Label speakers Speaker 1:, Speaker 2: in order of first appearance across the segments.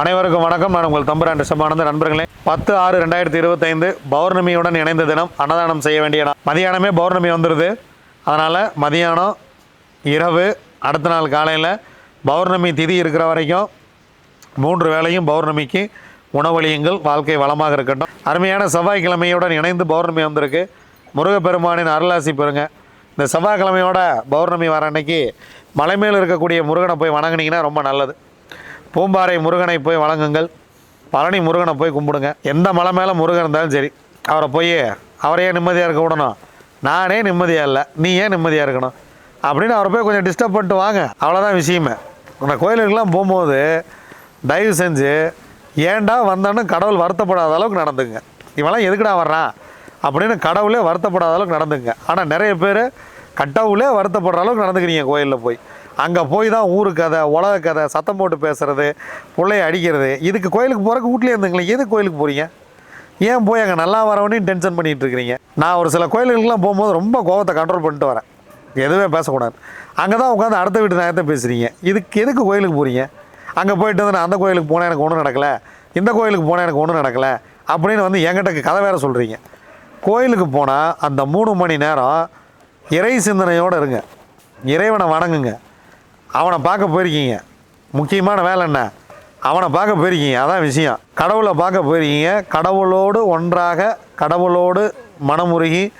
Speaker 1: அனைவருக்கும் வணக்கம். நான் உங்கள் தம்புரான் ரிஷபானந்த நண்பர்களே பத்து ஆறு ரெண்டாயிரத்தி இருபத்தைந்து பௌர்ணமியுடன் இணைந்த தினம் அன்னதானம் செய்ய வேண்டிய நாள். மதியானமே பௌர்ணமி வந்துடுது அதனால் மதியானம் இரவு அடுத்த நாள் காலையில் பௌர்ணமி திதி இருக்கிற வரைக்கும் மூன்று வேளையும் பௌர்ணமிக்கு உணவளியுங்கள் வாழ்க்கை வளமாக இருக்கட்டும். அருமையான செவ்வாய்க்கிழமையுடன் இணைந்து பௌர்ணமி வந்திருக்கு. முருகப்பெருமானின் அருளாசி பெறுங்க. இந்த செவ்வாய்க்கிழமையோட பௌர்ணமி வர அன்னைக்கு மலை மேல் இருக்கக்கூடிய முருகனை போய் வணங்கினீங்கன்னா ரொம்ப நல்லது. பூம்பாறை முருகனை போய் வணங்குங்கள். பழனி முருகனை போய் கும்பிடுங்க. எந்த மலை மேலே முருகன் இருந்தாலும் சரி அவரை போய் அவரையே நிம்மதியாக இருக்க விடணும். நானே நிம்மதியாக இல்லை நீ ஏன் நிம்மதியாக இருக்கணும். அப்படின்னு அவரை போய் கொஞ்சம் டிஸ்டர்ப் பண்ணிட்டு வாங்க. அவ்வளோதான் விஷயமே. அந்த கோயிலுக்கெல்லாம் போகும்போது தயவு செஞ்சு ஏன்டா வந்தான்னு கடவுள் வருத்தப்படாத அளவுக்கு நடந்துங்க இவெல்லாம் எதுக்குடா வர்றான்? அப்படின்னு கடவுளே வருத்தப்படாத அளவுக்கு நடந்துங்க ஆனால் நிறைய பேர் கட்டவுலே வருத்தப்படுற அளவுக்கு நடந்துக்கிறீங்க கோயிலில் போய். அங்கே போய் தான் ஊரு கதை உலக கதை சத்தம் போட்டு பேசுகிறது பிள்ளைய அடிக்கிறது. இதுக்கு கோயிலுக்கு போகிறக்கு வீட்லேயே இருந்துங்களே எது கோயிலுக்கு போகிறீங்க ஏன் போய் அங்கே நல்லா வரவனையும் டென்ஷன் பண்ணிகிட்டு இருக்கிறீங்க? நான் ஒரு சில கோயில்களுக்குலாம் போகும்போது ரொம்ப கோவத்தை கண்ட்ரோல் பண்ணிட்டு வரேன். எதுவுமே பேசக்கூடாது. அங்கே தான் உட்காந்து அடுத்த வீட்டு நேரத்தை பேசுகிறீங்க இதுக்கு எதுக்கு கோயிலுக்கு போகிறீங்க அங்கே போயிட்டு வந்து நான் அந்த கோயிலுக்கு போனேன் எனக்கு ஒன்றும் நடக்கலை இந்த கோயிலுக்கு போனேன் எனக்கு ஒன்றும் நடக்கலை அப்படின்னு வந்து என்கிட்ட கதை வேறு சொல்கிறீங்க கோயிலுக்கு போனால் அந்த மூணு மணி நேரம் இறை சிந்தனையோடு இருங்க. இறைவனை வணங்குங்க. அவனை பார்க்க போயிருக்கீங்க. முக்கியமான வேலை என்ன? அவனை பார்க்க போயிருக்கீங்க. அதான் விஷயம். கடவுளை பார்க்க போயிருக்கீங்க. கடவுளோடு ஒன்றாக கடவுளோடு மனமுருகி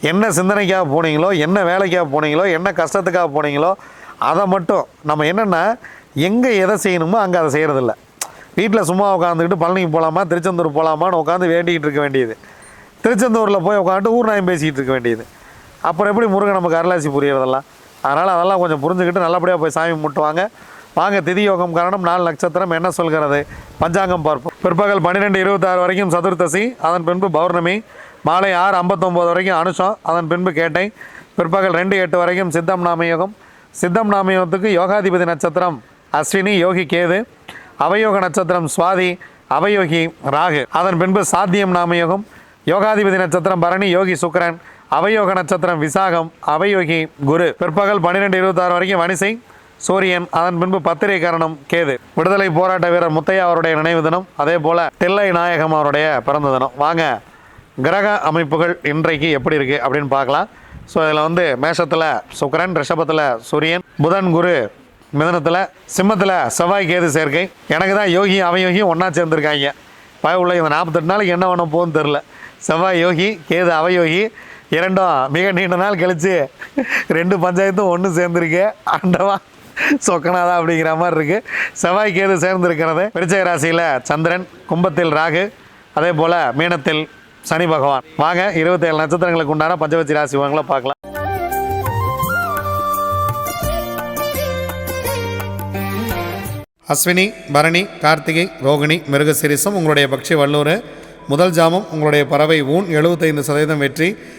Speaker 1: என்ன சிந்தனைக்காக போனீங்களோ என்ன வேலைக்காக போனீங்களோ என்ன கஷ்டத்துக்காக போனீங்களோ அதை மட்டும் நம்ம என்னென்னா எங்கே எதை செய்யணுமோ அங்கே அதை செய்கிறதில்ல வீட்டில் சும்மா உட்காந்துக்கிட்டு பழனிக்கு போகலாமா திருச்செந்தூர் போகலாமான்னு உட்காந்து வேண்டிக்கிட்டு இருக்க வேண்டியது. திருச்செந்தூரில் போய் உட்காந்துட்டு ஊர் நாயம் பேசிக்கிட்டு இருக்க வேண்டியது. அப்புறம் எப்படி முருகன் நமக்கு அருளாசி புரியறதெல்லாம்? அதனால் அதெல்லாம் கொஞ்சம் புரிஞ்சுக்கிட்டு நல்லபடியாக போய் சாமி முட்டுவாங்க வாங்க திதி யோகம் காரணம் நாலு நட்சத்திரம் என்ன சொல்கிறது? பஞ்சாங்கம் பார்ப்போம். பிற்பகல் பன்னிரெண்டு இருபத்தாறு வரைக்கும் சதுர்த்தசி அதன் பின்பு பௌர்ணமி மாலை ஆறு ஐம்பத்தொம்போது வரைக்கும் அனுஷம் அதன் பின்பு கேட்டை பிற்பகல் ரெண்டு எட்டு வரைக்கும் சித்தம் நாமயோகம் சித்தம் நாமயோகத்துக்கு யோகாதிபதி நட்சத்திரம் அஸ்வினி யோகி கேது அவயோக நட்சத்திரம் சுவாதி அவயோகி ராகு. அதன் பின்பு சாத்தியம் நாமயோகம் யோகாதிபதி நட்சத்திரம் பரணி யோகி சுக்கரன். அவயோக நட்சத்திரம் விசாகம் அவயோகி குரு. பிற்பகல் பன்னிரெண்டு இருபத்தாறு வரைக்கும் வனிசை சூரியன் அதன் பின்பு பத்திரிகை காரணம் கேது. விடுதலை போராட்ட வீரர் முத்தையா அவருடைய நினைவு தினம் அதே போல தில்லை நாயகம் அவருடைய பிறந்த தினம். வாங்க கிரக அமைப்புகள் இன்றைக்கு எப்படி இருக்குது அப்படின்னு பார்க்கலாம். ஸோ இதில் வந்து மேஷத்தில் சுக்கரன் ரிஷபத்தில் சூரியன் புதன் குரு மிதனத்தில் சிம்மத்தில் செவ்வாய் கேது சேர்க்கை. எனக்கு தான் யோகி அவயோகியும் ஒன்றா சேர்ந்துருக்காங்க. பய உள்ள இந்த நாற்பத்தெட்டு நாளைக்கு என்ன பண்ண போகுதுன்னு தெரில செவ்வாய் யோகி கேது அவயோகி இரண்டும் மிக நீண்ட நாள் கழித்து ரெண்டு பஞ்சாயத்தும் ஒன்று சேர்ந்துருக்கு. அண்டவா சொக்கனாதா அப்படிங்கிற மாதிரி இருக்குது செவ்வாய் கேது சேர்ந்துருக்கிறது. விருச்சக ராசியில் சந்திரன் கும்பத்தில் ராகு அதே போல் மீனத்தில் சனி பகவான். வாங்க இருபத்தேழு நட்சத்திரங்களுக்கு உண்டான பஞ்சவச்சி ராசி வாங்கலாம் பார்க்கலாம். அஸ்வினி பரணி கார்த்திகை ரோகிணி மிருகசிரிசம் உங்களுடைய பக்ஷி வல்லூர். முதல் ஜாமம் உங்களுடைய பறவை ஊன் எழுபத்தைந்து சதவீதம் வெற்றி.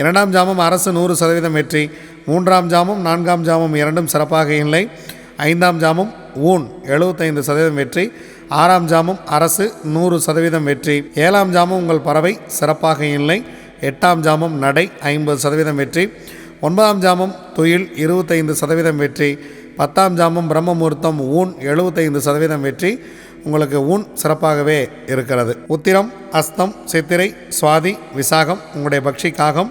Speaker 1: இரண்டாம் ஜாமம் அரசு நூறு சதவீதம் வெற்றி. மூன்றாம் ஜாமம் நான்காம் ஜாமம் இரண்டும் சிறப்பாக இல்லை. ஐந்தாம் ஜாமம் ஊன் எழுபத்தைந்து சதவீதம் வெற்றி. ஆறாம் ஜாமம் அரசு நூறு சதவீதம் வெற்றி. ஏழாம் ஜாமம் உங்கள் பறவை சிறப்பாக இல்லை. எட்டாம் ஜாமம் நடை ஐம்பது சதவீதம் வெற்றி. ஒன்பதாம் ஜாமம் துயில் இருபத்தைந்து சதவீதம் வெற்றி. பத்தாம் ஜாமம் பிரம்மமுகூர்த்தம் ஊன் எழுபத்தைந்து சதவீதம் வெற்றி. உங்களுக்கு ஊன் சிறப்பாகவே இருக்கிறது. உத்திரம் அஸ்தம் சித்திரை சுவாதி விசாகம் உங்களுடைய பக்ஷி காகம்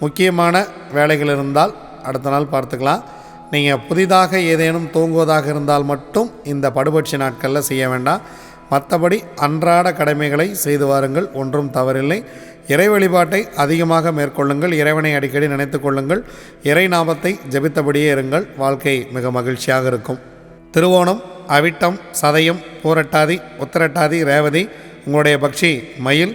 Speaker 1: முக்கியமான வேலைகள் இருந்தால் அடுத்த நாள் பார்த்துக்கலாம். நீங்கள் புதிதாக ஏதேனும் தூங்குவதாக இருந்தால் மட்டும் இந்த படுபட்சி நாட்களில் செய்ய வேண்டாம். மற்றபடி அன்றாட கடமைகளை செய்து வாருங்கள் ஒன்றும் தவறில்லை. இறை வழிபாட்டை அதிகமாக மேற்கொள்ளுங்கள் இறைவனை அடிக்கடி நினைத்து கொள்ளுங்கள். இறை நாமத்தை ஜெபித்தபடியே இருங்கள் வாழ்க்கை மிக மகிழ்ச்சியாக இருக்கும். திருவோணம் அவிட்டம் சதயம் பூரட்டாதி உத்திரட்டாதி ரேவதி உங்களுடைய பக்ஷி மயில்